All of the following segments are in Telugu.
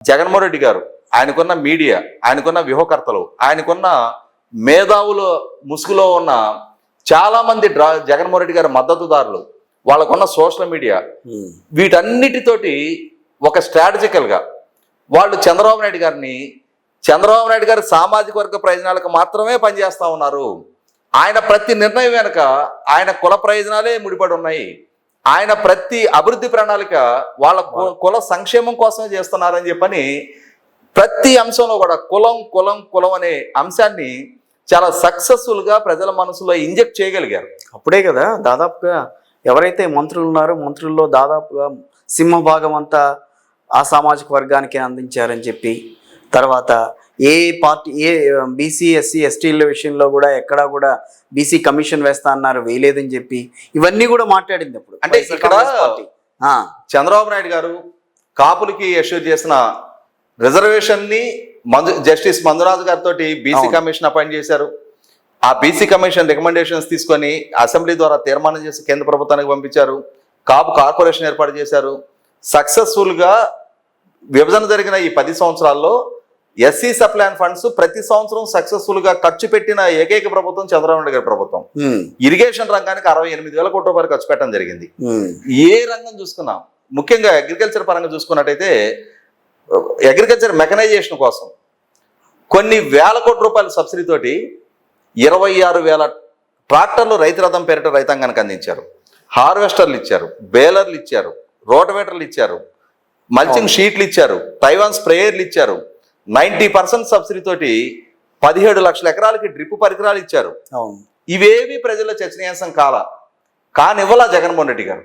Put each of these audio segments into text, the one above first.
జగన్మోహన్ రెడ్డి గారు ఆయనకున్న మీడియా ఆయనకున్న వ్యూహకర్తలు ఆయనకున్న మేధావుల ముసుగులో ఉన్న చాలా మంది డ్రా జగన్మోహన్ రెడ్డి గారి మద్దతుదారులు వాళ్ళకున్న సోషల్ మీడియా. వీటన్నిటితోటి ఒక స్ట్రాటజికల్గా వాళ్ళు చంద్రబాబు నాయుడు గారిని చంద్రబాబు నాయుడు గారి సామాజిక వర్గ ప్రయోజనాలకు మాత్రమే పనిచేస్తా ఉన్నారు ఆయన ప్రతి నిర్ణయం వెనుక ఆయన కుల ప్రయోజనాలే ముడిపడి ఉన్నాయి ఆయన ప్రతి అభివృద్ధి ప్రణాళిక వాళ్ళ కుల సంక్షేమం కోసమే చేస్తున్నారని చెప్పని ప్రతి అంశంలో కూడా కులం కులం కులం అనే అంశాన్ని చాలా సక్సెస్ఫుల్గా ప్రజల మనసులో ఇంజెక్ట్ చేయగలిగారు. అప్పుడే కదా దాదాపుగా ఎవరైతే మంత్రులు ఉన్నారో మంత్రుల్లో దాదాపుగా సింహభాగం అంతా ఆ సామాజిక వర్గానికి అందించారని చెప్పి తర్వాత ఏ పార్టీ ఏ బీసీ ఎస్సీ ఎస్టీల విషయంలో కూడా ఎక్కడా కూడా బీసీ కమిషన్ వేస్తా అన్నారు వేయలేదని చెప్పి ఇవన్నీ కూడా మాట్లాడింది అప్పుడు. అంటే ఇక్కడ చంద్రబాబు నాయుడు గారు కాపులకి ఇష్యూ చేసిన రిజర్వేషన్ని మంజు జస్టిస్ మంజునాథ్ గారితో బీసీ. కమిషన్ అపాయింట్ చేశారు. ఆ బీసీ కమిషన్ రికమెండేషన్స్ తీసుకొని అసెంబ్లీ ద్వారా తీర్మానం చేసి కేంద్ర ప్రభుత్వానికి పంపించారు. కాపు కార్పొరేషన్ ఏర్పాటు చేశారు. సక్సెస్ఫుల్గా విభజన జరిగిన ఈ పది సంవత్సరాల్లో ఎస్సీ సప్లాన్ ఫండ్స్ ప్రతి సంవత్సరం సక్సెస్ఫుల్గా ఖర్చు పెట్టిన ఏకైక ప్రభుత్వం చంద్రబాబు నాయుడు గారి ప్రభుత్వం. ఇరిగేషన్ రంగానికి అరవై ఎనిమిది వేల కోట్ల రూపాయలు ఖర్చు పెట్టడం జరిగింది. ఏ రంగం చూసుకున్నా ముఖ్యంగా అగ్రికల్చర్ పరంగా చూసుకున్నట్టయితే అగ్రికల్చర్ మెకనైజేషన్ కోసం కొన్ని వేల కోట్ల రూపాయల సబ్సిడీ తోటి ఇరవై ఆరు వేల ట్రాక్టర్లు రైతు రథం పేరిట రైతాంగానికి అందించారు. హార్వెస్టర్లు ఇచ్చారు బేలర్లు ఇచ్చారు రోటవేటర్లు ఇచ్చారు మల్చింగ్ షీట్లు ఇచ్చారు తైవాన్ స్ప్రేయర్లు ఇచ్చారు. నైంటీ పర్సెంట్ సబ్సిడీ తోటి పదిహేడు లక్షల ఎకరాలకి డ్రిప్ పరికరాలు ఇచ్చారు. అవును. ఇవేవి ప్రజల చర్చనీయాంశం కాల. కానివ్వలా జగన్మోహన్ రెడ్డి గారు.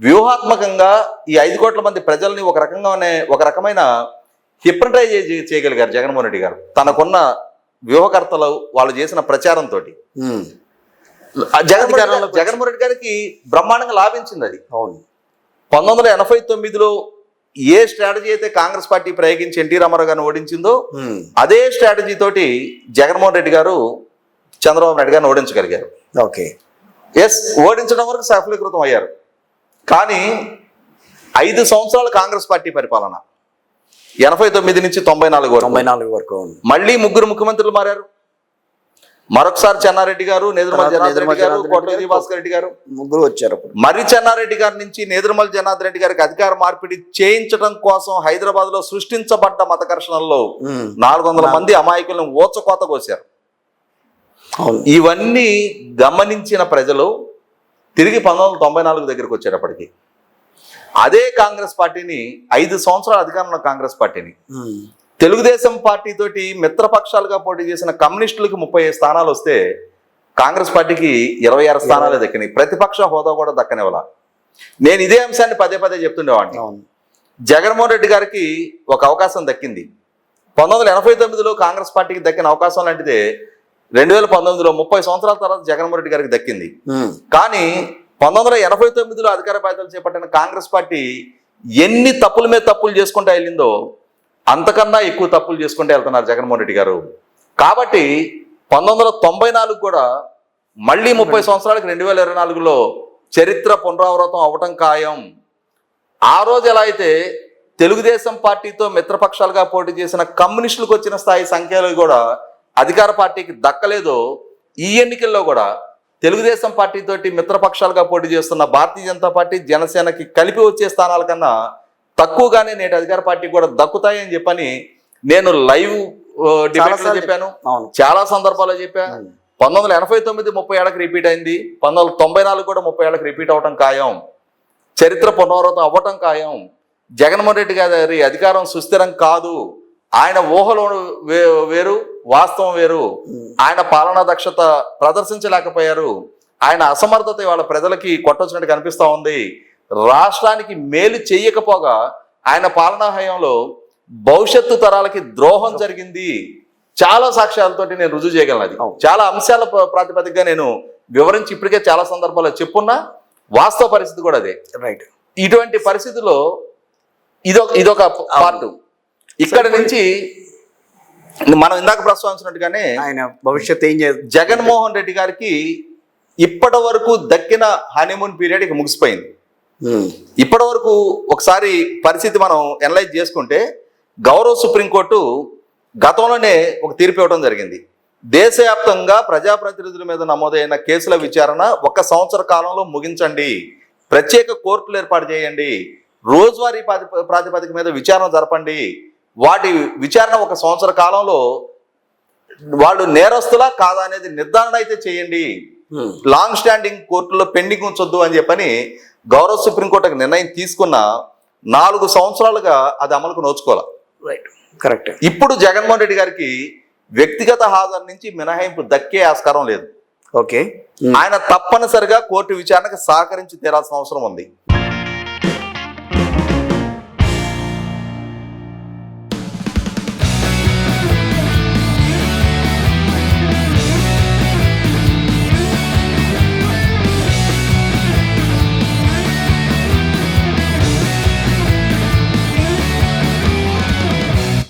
వ్యూహాత్మకంగా ఈ ఐదు కోట్ల మంది ప్రజల్ని ఒక రకంగానే ఒక రకమైన హిప్నటైజ్ చేయగలిగారు జగన్మోహన్ రెడ్డి గారు. తనకున్న వ్యూహకర్తలు వాళ్ళు చేసిన ప్రచారంతో జగన్మోహన్ జగన్మోహన్ రెడ్డి గారికి బ్రహ్మాండంగా లాభించింది అది. అవును. పంతొమ్మిది వందల ఎనభై తొమ్మిదిలో ఏ స్ట్రాటజీ అయితే కాంగ్రెస్ పార్టీ ప్రయోగించి ఎన్టీ రామారావు గారిని ఓడించిందో అదే స్ట్రాటజీ తోటి జగన్మోహన్ రెడ్డి గారు చంద్రబాబు నాయుడు గారిని ఓడించగలిగారు. ఓకే. ఎస్ ఓడించడం వరకు సఫలీకృతం అయ్యారు. కానీ ఐదు సంవత్సరాల కాంగ్రెస్ పార్టీ పరిపాలన. ఎనభై తొమ్మిది నుంచి తొంభై నాలుగు వరకు. తొంభై నాలుగు వరకు మళ్ళీ ముగ్గురు ముఖ్యమంత్రులు మారారు. మరొకసారి చెన్నారెడ్డి గారు నేదురుమల జనార్దన్ గారు జనార్దన్ కోట్ల రెడ్డి గారు, ముగ్గురు వచ్చారు మరి చెన్నారెడ్డి గారి నుంచి నేదురుమల జనార్దన్ రెడ్డి గారికి అధికార మార్పిడి చేయించడం కోసం హైదరాబాద్లో సృష్టించబడ్డ మత ఘర్షణల్లో నాలుగు. వందల మంది అమాయకులను ఓచకోత కోసారు అవును. ఇవన్నీ గమనించిన ప్రజలు తిరిగి పంతొమ్మిది వందల తొంభై నాలుగు దగ్గరికి వచ్చేటప్పటికి అదే కాంగ్రెస్ పార్టీని ఐదు సంవత్సరాల అధికారంలో కాంగ్రెస్ పార్టీని తెలుగుదేశం పార్టీ తోటి మిత్రపక్షాలుగా పోటీ చేసిన కమ్యూనిస్టులకి ముప్పై స్థానాలు వస్తే కాంగ్రెస్ పార్టీకి ఇరవై ఆరు స్థానాలే దక్కినాయి. ప్రతిపక్ష హోదా కూడా దక్కనివ్వాల. నేను ఇదే అంశాన్ని పదే పదే చెప్తుండేవాడిని. జగన్మోహన్ రెడ్డి గారికి ఒక అవకాశం దక్కింది. పంతొమ్మిది వందల ఎనభై తొమ్మిదిలో కాంగ్రెస్ పార్టీకి దక్కిన అవకాశం లాంటిదే రెండు వేల పంతొమ్మిదిలో ముప్పై సంవత్సరాల తర్వాత జగన్మోహన్ రెడ్డి గారికి దక్కింది. కానీ పంతొమ్మిది వందల ఎనభై తొమ్మిదిలో అధికార బాధ్యతలు చేపట్టిన కాంగ్రెస్ పార్టీ ఎన్ని తప్పుల మీద తప్పులు చేసుకుంటూ వెళ్ళిందో అంతకన్నా ఎక్కువ తప్పులు చేసుకుంటే వెళ్తున్నారు జగన్మోహన్ రెడ్డి గారు. కాబట్టి పంతొమ్మిది వందల తొంభై నాలుగు కూడా మళ్ళీ ముప్పై సంవత్సరాలకి రెండు వేల ఇరవై నాలుగులో చరిత్ర పునరావృతం అవటం ఖాయం. ఆ రోజు ఎలా అయితే తెలుగుదేశం పార్టీతో మిత్రపక్షాలుగా పోటీ చేసిన కమ్యూనిస్టులకు వచ్చిన స్థాయి సంఖ్యలు కూడా అధికార పార్టీకి దక్కలేదో. ఈ ఎన్నికల్లో కూడా తెలుగుదేశం పార్టీతోటి మిత్రపక్షాలుగా పోటీ చేస్తున్న భారతీయ జనతా పార్టీ జనసేనకి కలిపి వచ్చే స్థానాల కన్నా తక్కువగానే నేటి అధికార పార్టీ కూడా దక్కుతాయని చెప్పని నేను లైవ్ డిబేట్ చాలాసార్లు చెప్పాను. చాలా సందర్భాల్లో చెప్పా. ఉమ్, పంతొమ్మిది వందల ఎనభై తొమ్మిది ముప్పై ఏళ్ళకి రిపీట్ అయింది. పంతొమ్మిది వందల తొంభై నాలుగు కూడా ముప్పై ఏళ్ళకి రిపీట్ అవటం ఖాయం. చరిత్ర పునరావృతం అవ్వటం ఖాయం. జగన్మోహన్ రెడ్డి గారి అధికారం సుస్థిరం కాదు. ఆయన ఊహలు వేరు వాస్తవం వేరు. ఆయన పాలనా దక్షత ప్రదర్శించలేకపోయారు. ఆయన అసమర్థత వాళ్ళ ప్రజలకి కొట్టొచ్చినట్టు కనిపిస్తా ఉంది. రాష్ట్రానికి మేలు చెయ్యకపోగా ఆయన పాలనా హయాంలో భవిష్యత్తు తరాలకి ద్రోహం జరిగింది. చాలా సాక్ష్యాలతోటి నేను రుజువు చేయగలను అది. చాలా అంశాల ప్ర- ప్రాతిపదికగా నేను వివరించి ఇప్పటికే చాలా సందర్భాల్లో చెప్పున్నా. వాస్తవ పరిస్థితి కూడా అదే. రైట్. ఇటువంటి పరిస్థితుల్లో ఇదొక ఇదొక పార్ట్. ఇక్కడ నుంచి మనం ఇందాక ప్రస్తావించినట్టుగానే ఆయన భవిష్యత్ ఏం చేస్తారు జగన్మోహన్ రెడ్డి గారికి ఇప్పటి వరకు దక్కిన హనీమూన్ పీరియడ్ ఇక ముగిసిపోయింది. ఇప్పటి వరకు ఒకసారి పరిస్థితి మనం ఎనలైజ్ చేసుకుంటే గౌరవ సుప్రీంకోర్టు గతంలోనే ఒక తీర్పు ఇవ్వడం జరిగింది. దేశవ్యాప్తంగా ప్రజాప్రతినిధుల మీద నమోదైన కేసుల విచారణ ఒక సంవత్సర కాలంలో ముగించండి. ప్రత్యేక కోర్టులు ఏర్పాటు చేయండి. రోజువారీ ప్రాతిప- ప్రాతిపదిక మీద విచారణ జరపండి. వాటి విచారణ ఒక సంవత్సర కాలంలో వాళ్ళు నేరస్తులా కాదా అనేది నిర్ధారణ అయితే చేయండి. లాంగ్ స్టాండింగ్ కోర్టులో పెండింగ్ ఉంచొద్దు అని చెప్పని గౌరవ సుప్రీంకోర్టు ఒక నిర్ణయం తీసుకున్న నాలుగు సంవత్సరాలుగా అది అమలుకు నోచుకోవాలి? రైట్ కరెక్ట్ ఇప్పుడు జగన్మోహన్ రెడ్డి గారికి వ్యక్తిగత హాజరు నుంచి మినహాయింపు దక్కే ఆస్కారం లేదు. ఓకే ఆయన తప్పనిసరిగా కోర్టు విచారణకు సహకరించి తీరాల్సిన అవసరం ఉంది.